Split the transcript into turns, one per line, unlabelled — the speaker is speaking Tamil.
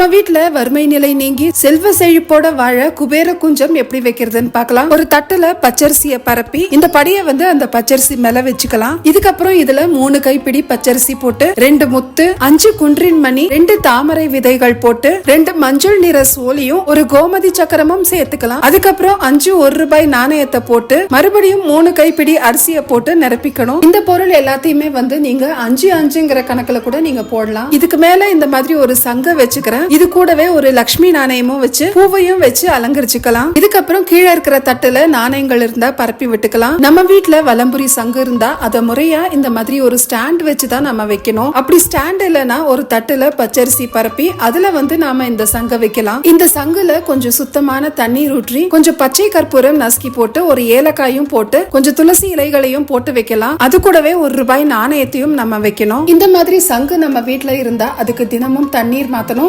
நம்ம வீட்டுல வறுமை நிலை நீங்கி செல்வ செழிப்போட வாழ குபேர குஞ்சம் எப்படி வைக்கிறதுன்னு பார்க்கலாம். ஒரு தட்டுல பச்சரிசிய பரப்பி இந்த படியை வந்து அந்த பச்சரிசி மேல வச்சுக்கலாம். இதுக்கப்புறம் இதுல மூணு கைப்பிடி பச்சரிசி போட்டு ரெண்டு முத்து அஞ்சு குன்றின் மணி ரெண்டு தாமரை விதைகள் போட்டு ரெண்டு மஞ்சள் நிற சோலியும் ஒரு கோமதி சக்கரமும் சேர்த்துக்கலாம். அதுக்கப்புறம் அஞ்சு ஒரு ரூபாய் நாணயத்தை போட்டு மறுபடியும் மூணு கைப்பிடி அரிசியை போட்டு நிரப்பிக்கணும். இந்த பொருள் எல்லாத்தையுமே வந்து நீங்க அஞ்சு அஞ்சுங்கிற கணக்குல கூட நீங்க போடலாம். இதுக்கு மேல இந்த மாதிரி ஒரு சங்க வச்சுக்கிறேன். இது கூடவே ஒரு லக்ஷ்மி நாணயமும் வச்சு பூவையும் வச்சு அலங்கரிச்சுக்கலாம். இதுக்கப்புறம் கீழே இருக்கிற தட்டுல நாணயங்கள் இருந்தா பரப்பி விட்டுக்கலாம். நம்ம வீட்டுல வலம்புரி சங்கு இருந்தா அத முறையா இந்த மாதிரி ஒரு ஸ்டாண்ட் வச்சு தான் நம்ம வைக்கணும். அப்படி ஸ்டாண்ட் இல்லைன்னா ஒரு தட்டுல பச்சரிசி பரப்பி அதுல வந்து நாம இந்த சங்க வைக்கலாம். இந்த சங்குல கொஞ்சம் சுத்தமான தண்ணீர் ஊற்றி கொஞ்சம் பச்சை கற்பூரம் நசுக்கி போட்டு ஒரு ஏலக்காயும் போட்டு கொஞ்சம் துளசி இலைகளையும் போட்டு வைக்கலாம். அது கூடவே ஒரு ரூபாய் நாணயத்தையும் நம்ம வைக்கணும். இந்த மாதிரி சங்கு நம்ம வீட்டுல இருந்தா அதுக்கு தினமும் தண்ணீர் மாத்தணும்.